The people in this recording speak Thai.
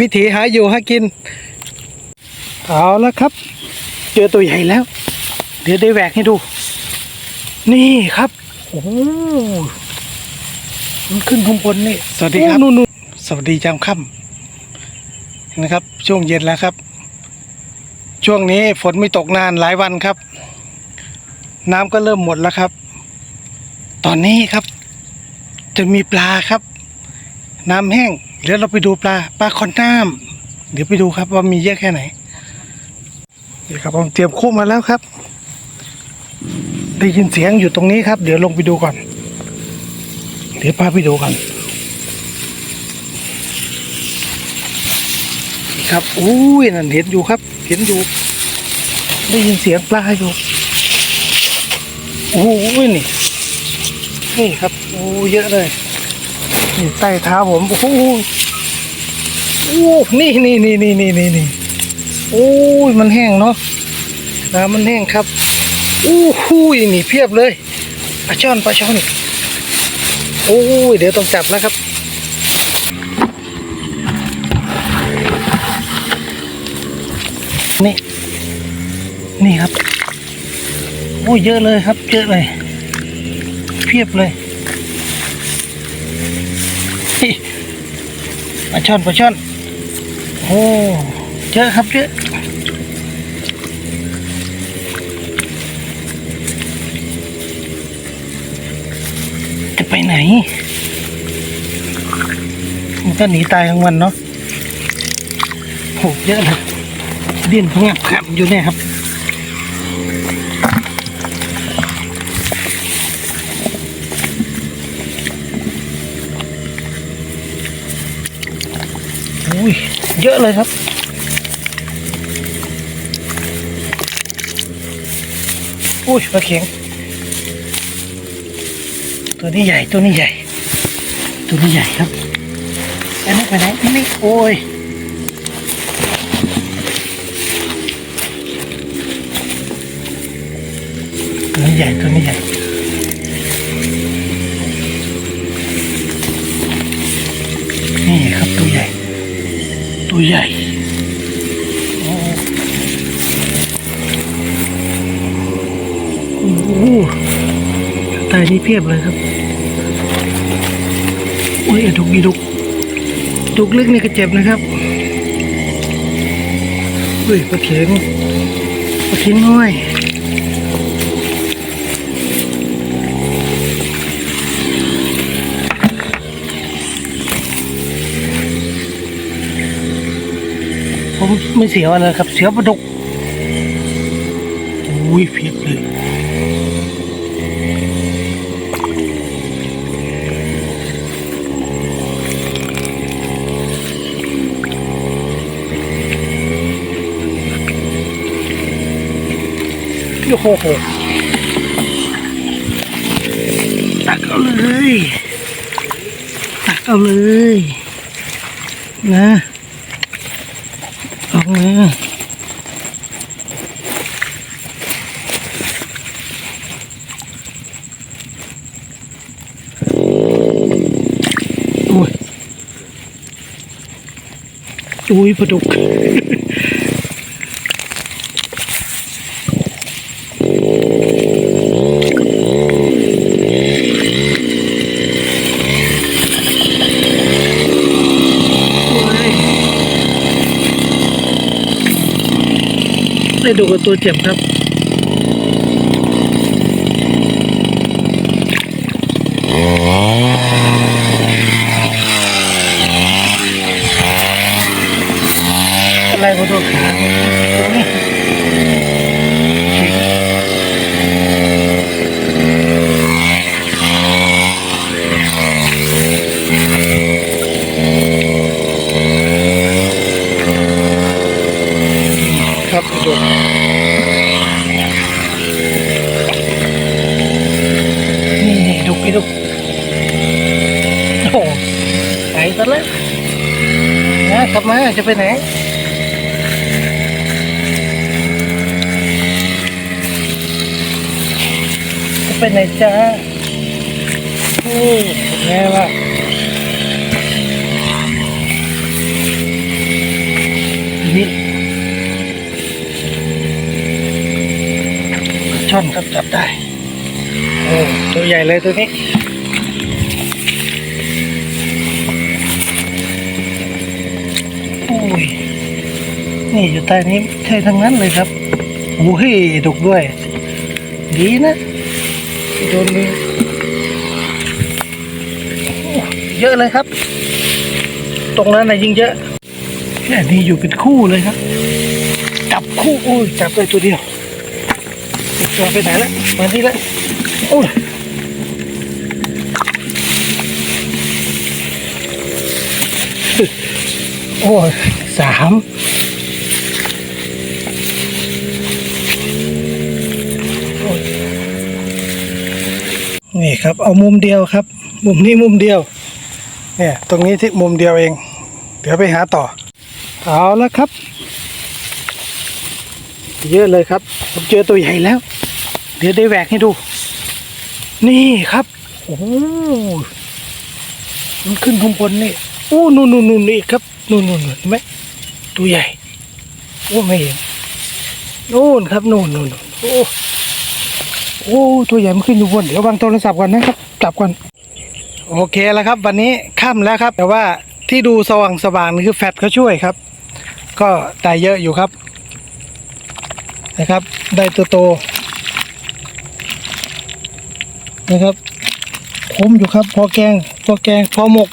วิถีหาอยู่หากิน เอาแล้วครับ เจอตัวใหญ่แล้ว เดี๋ยวได้แหวกให้ดู นี่ครับ โอ้โหมันขึ้นข้างบนนี่ สวัสดีครับนู่นนู่นสวัสดีจามค่ำนะครับ ช่วงเย็นแล้วครับ ช่วงนี้ฝนไม่ตกนานหลายวันครับ น้ำก็เริ่มหมดแล้วครับ ตอนนี้ครับ จะมีปลาครับ น้ำแห้ง เดี๋ยวเราไปดูปลาปลาคอนน้ำเดี๋ยวไปดูครับว่ามีเยอะแค่ไหนนี่ครับผมเตรียมคู่มาแล้วครับ ได้ยินเสียงอยู่ตรงนี้ครับ เดี๋ยวลงไปดูก่อน เดี๋ยวพาไปดูกันนี่ครับอุ้ยนั่นเห็นอยู่ครับ เห็นอยู่ ได้ยินเสียงปลาอยู่โอ้ยนี่นี่ครับโอ้เยอะเลย นี่ใต้เท้าผม โอ้โหโอ้นี่นี่นี่นี่นี่นี่นี่โอ้ยมันแห้งเนาะน้ำมันแห้งครับโอ้โหนี่เพียบเลยปลาช่อนปลาช่อนโอ้ยเดี๋ยวต้องจับแล้วครับนี่ นี่ครับ โอ้ยเยอะเลยครับ เยอะเลย เพียบเลย ปลาช่อนปลาช่อน โอ้เยอะครับเยอะจะไปไหน มันก็หนีตายทั้งวันเนาะโหเยอะเลยดิ้นพังงับขับอยู่เนี่ยครับ อุ้ยเยอะเลยครับ อุ้ยปลาเข็ง ตัวนี้ใหญ่ตัวนี้ใหญ่ ตัวนี้ใหญ่ครับไปไหนไปไหนนี่โอ้ยตัวนี้ใหญ่ตัวนี้ใหญ่ นี่ครับตัวใหญ่ ตัว ใหญ่โอ้ตายนี่เพียบเลยครับ โอ้ยดุกอีดุกดุกลึกนี่ก็เจ็บนะครับอุ้ยปลาเข็งปลาเข็งน้อย ผมไม่เสียวอะไรครับ เสียวปลาดุกอุ้ยเพียบเลยโอ้โหตักเอาเลย ตักเอาเลย นะ อุ้ยปลาดุก ได้ดูกับตัวเจ็บครับอะไรก็ตัวขา ไปดูโอ้ไหนซะแล้นะขับมาจะไปไหนจะไปไหนจ้าโอ้แม่ล่านี่ช่อนครับจับได้ ตัวใหญ่เลยตัวนี้โอ้ยนี่อยู่ใต้นี้ใช่ทั้งนั้นเลยครับโอ้ยดกด้วย ดีนะโดนมือโอ้เยอะเลยครับ ตรงนั้นนะยิ่งเยอะแค่นี้อยู่เป็นคู่เลยครับ จับคู่โอ้ยจับได้ตัวเดียวตัวไปไหนแล้วมานี่แล้ว โอ้ยโอ้ยสามนี่ครับ เอามุมเดียวครับ มุมนี้มุมเดียว เนี่ย ตรงนี้ที่มุมเดียวเอง เดี๋ยวไปหาต่อ เอาละครับ เยอะเลยครับ ผมเจอตัวใหญ่แล้ว เดี๋ยวได้แหวกให้ดู นี่ครับ โอ้มันขึ้นข้างบนนี่โอ้นู่นนู่นนู่นนี่ครับนู่นนู่นนู่นเห็นไหมตัวใหญ่โอ้ไม่เห็นนู่นครับนู่นนู่นนู่นโอ้โอ้ตัวใหญ่มันขึ้นอยู่บนเดี๋ยววางโทรศัพท์ก่อนนะครับกลับก่อนโอเคแล้วครับ วันนี้ค่ำแล้วครับ แต่ว่าที่ดูสว่างสว่างนี่คือแฟลชเขาช่วยครับ ก็ได้เยอะอยู่ครับ นะครับ ได้ตัวโต นะครับคุ้มอยู่ครับ พอแกง พอแกง พอหมก